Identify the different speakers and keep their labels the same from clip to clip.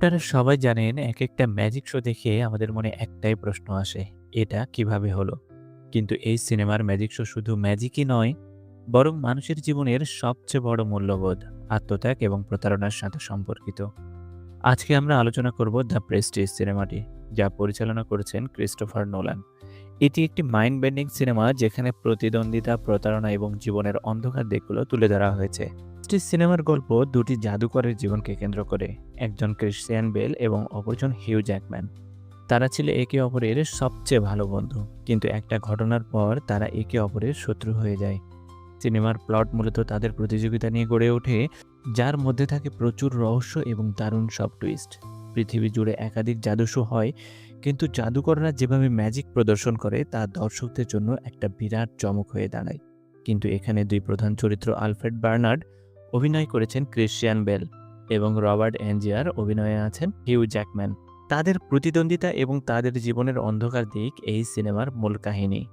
Speaker 1: আপনারা সবাই জানেন এক একটা ম্যাজিক শো দেখে আমাদের মনে একটাই প্রশ্ন আসে, এটা কীভাবে হলো? কিন্তু এই সিনেমার ম্যাজিক শো শুধু ম্যাজিকই নয়, বরং মানুষের জীবনের সবচেয়ে বড় মূল্যবোধ, আত্মত্যাগ এবং প্রতারণার সাথে সম্পর্কিত। আজকে আমরা আলোচনা করব দ্য প্রেস্টিজ সিনেমাটি, যা পরিচালনা করেছেন ক্রিস্টোফার নোলান এটি একটি মাইন্ড বেন্ডিং সিনেমা যেখানে প্রতিদ্বন্দ্বিতা, প্রতারণা এবং জীবনের অন্ধকার দিকগুলো তুলে ধরা হয়েছে। প্রেস্টিজ সিনেমার গল্প দুটি জাদুকরের জীবনকে কেন্দ্র করে, একজন ক্রিশ্চিয়ান বেল এবং অপরজন হিউ জ্যাকম্যান। তারা ছিল একে অপরের সবচেয়ে ভালো বন্ধু, কিন্তু একটা ঘটনার পর তারা একে অপরের শত্রু হয়ে যায়। সিনেমার প্লট মূলত তাদের প্রতিযোগিতা নিয়ে গড়ে ওঠে, যার মধ্যে থাকে প্রচুর রহস্য এবং দারুণ সব টুইস্ট। পৃথিবী জুড়ে একাধিক জাদু শো হয়, কিন্তু জাদুকররা যেভাবে ম্যাজিক প্রদর্শন করে, তা দর্শকদের জন্য একটা বিরাট চমক হয়ে দাঁড়ায়। কিন্তু এখানে দুই প্রধান চরিত্র আলফ্রেড বার্নার্ড অভিনয় করেছেন ক্রিশ্চিয়ান বেল এবং রবার্ট অ্যাঞ্জিয়ার অভিনয়ে আছেন হিউ জ্যাকম্যান। তাদের প্রতিদ্বন্দ্বিতা এবং তাদের জীবনের অন্ধকার দিক এই সিনেমার মূল কাহিনী।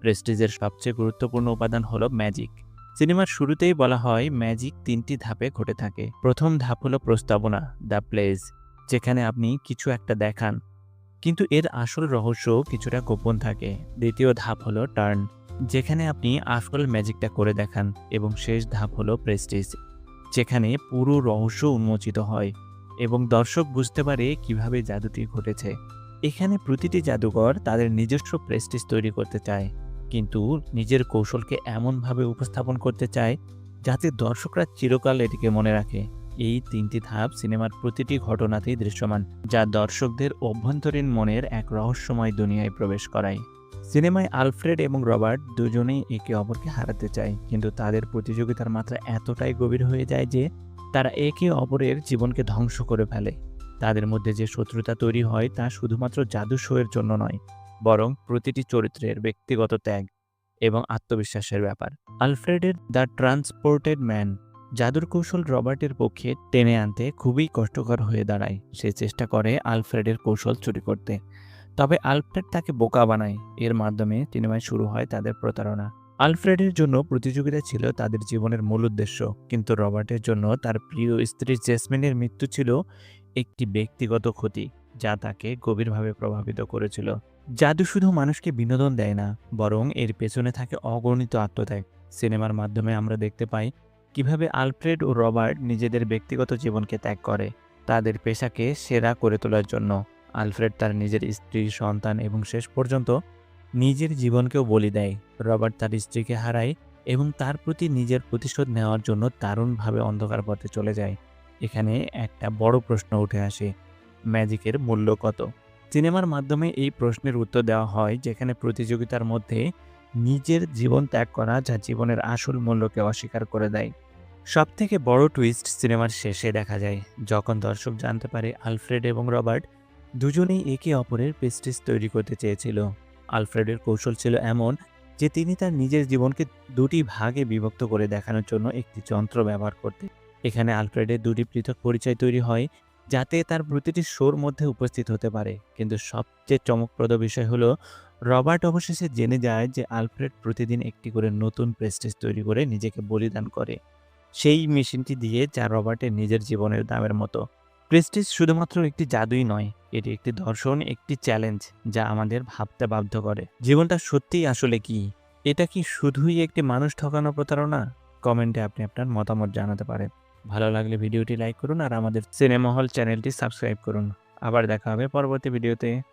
Speaker 1: প্রেস্টিজের সবচেয়ে গুরুত্বপূর্ণ উপাদান হলো ম্যাজিক। সিনেমার শুরুতেই বলা হয়, ম্যাজিক তিনটি ধাপে ঘটে থাকে। প্রথম ধাপ হলো প্রস্তাবনা, দ্য প্লেজ, যেখানে আপনি কিছু একটা দেখান। কিন্তু এর আসল রহস্য কিছুটা গোপন থাকে। দ্বিতীয় ধাপ হলো টার্ন, যেখানে আপনি আসল ম্যাজিকটা করে দেখান এবং শেষ ধাপ হলো প্রেস্টিজ, যেখানে পুরো রহস্য উন্মোচিত হয় এবং দর্শক বুঝতে পারে কীভাবে জাদুটি ঘটেছে। এখানে প্রতিটি জাদুকর তাদের নিজস্ব প্রেস্টিজ তৈরি করতে চায়, কিন্তু নিজের কৌশলকে এমনভাবে উপস্থাপন করতে চায় যাতে দর্শকরা চিরকাল এটিকে মনে রাখে। এই তিনটি ধাপ সিনেমার প্রতিটি ঘটনাতেই দৃশ্যমান, যা দর্শকদের অভ্যন্তরীণ মনের এক রহস্যময় দুনিয়ায় প্রবেশ করায়। সিনেমায় আলফ্রেড এবং রবার্ট দুজনেই একে অপরকে হারাতে চায়, কিন্তু তাদের প্রতিযোগিতার মাত্রা এতটাই গভীর হয়ে যায় যে, তারা একে অপরের জীবনকে ধ্বংস করে ফেলে। তাদের মধ্যে যে শত্রুতা তৈরি হয় তা শুধুমাত্র জাদু শোয়ের জন্য নয়, বরং প্রতিটি চরিত্রের ব্যক্তিগত ত্যাগ এবং আত্মবিশ্বাসের ব্যাপার। আলফ্রেডের দ্য ট্রান্সপোর্টেড ম্যান জাদুর কৌশল রবার্টের পক্ষে টেনে আনতে খুবই কষ্টকর হয়ে দাঁড়ায়। সে চেষ্টা করে আলফ্রেডের কৌশল চুরি করতে। তবে আলফ্রেড তাকে বোকা বানায়। এর মাধ্যমে সিনেমায় শুরু হয় তাদের প্রতারণা। আলফ্রেডের জন্য প্রতিযোগিতা ছিল তাদের জীবনের মূল উদ্দেশ্য। কিন্তু রবার্টের জন্য তার প্রিয় স্ত্রী জেসমিনের মৃত্যু ছিল একটি ব্যক্তিগত ক্ষতি, যা তাকে গভীরভাবে প্রভাবিত করেছিল। জাদু শুধু মানুষকে বিনোদন দেয় না, বরং এর পেছনে থাকে অগণিত আত্মত্যাগ। সিনেমার মাধ্যমে আমরা দেখতে পাই কীভাবে আলফ্রেড ও রবার্ট নিজেদের ব্যক্তিগত জীবনকে ত্যাগ করে তাদের পেশাকে সেরা করে তোলার জন্য? আলফ্রেড তার নিজের স্ত্রী, সন্তান এবং শেষ পর্যন্ত নিজের জীবনকেও বলি দেয়। রবার্ট তার স্ত্রীকে হারায় এবং তার প্রতি নিজের প্রতিশোধ নেওয়ার জন্য দারুণভাবে অন্ধকার পথে চলে যায়। এখানে একটা বড় প্রশ্ন উঠে আসে, ম্যাজিকের মূল্য কত? সিনেমার মাধ্যমে এই প্রশ্নের উত্তর দেওয়া হয়, যেখানে প্রতিযোগিতার মধ্যে নিজের জীবন ত্যাগ করা যা জীবনের আসল মূল্যকে অস্বীকার করে দেয়। সব থেকে বড় টুইস্ট সিনেমার শেষে দেখা যায়, যখন দর্শক জানতে পারে আলফ্রেড এবং রবার্ট দুজনেই একে অপরের পেস্টিস তৈরি করতে চেয়েছিল। আলফ্রেডের কৌশল ছিল এমন যে তিনি তার নিজের জীবনকে দুটি ভাগে বিভক্ত করে দেখানোর জন্য একটি যন্ত্র ব্যবহার করতে এখানে আলফ্রেডের দুটি পৃথক পরিচয় তৈরি হয়, যাতে তার প্রতিটি শোর মধ্যে উপস্থিত হতে পারে। কিন্তু সবচেয়ে চমকপ্রদ বিষয় হলো রবার্ট অবশেষে জেনে যায় যে আলফ্রেড প্রতিদিন একটি করে নতুন প্রেস্টিজ তৈরি করে নিজেকে বলিদান করে। সেই মেশিনটি দিয়ে যা রবার্টের নিজের জীবনের দামের মতো। প্রেস্টিজ শুধুমাত্র একটি জাদুই নয়, এটি একটি দর্শন একটি চ্যালেঞ্জ যা আমাদের ভাবতে বাধ্য করে। জীবনটা সত্যিই আসলে কি? এটা কি শুধুই একটি মানুষ ঠকানো প্রতারণা? কমেন্টে আপনি আপনার মতামত জানাতে পারেন। ভালো লাগলে ভিডিওটি লাইক করুন আর আমাদের সিনেমা হল চ্যানেলটি সাবস্ক্রাইব করুন। আবার দেখা হবে পরবর্তী ভিডিওতে।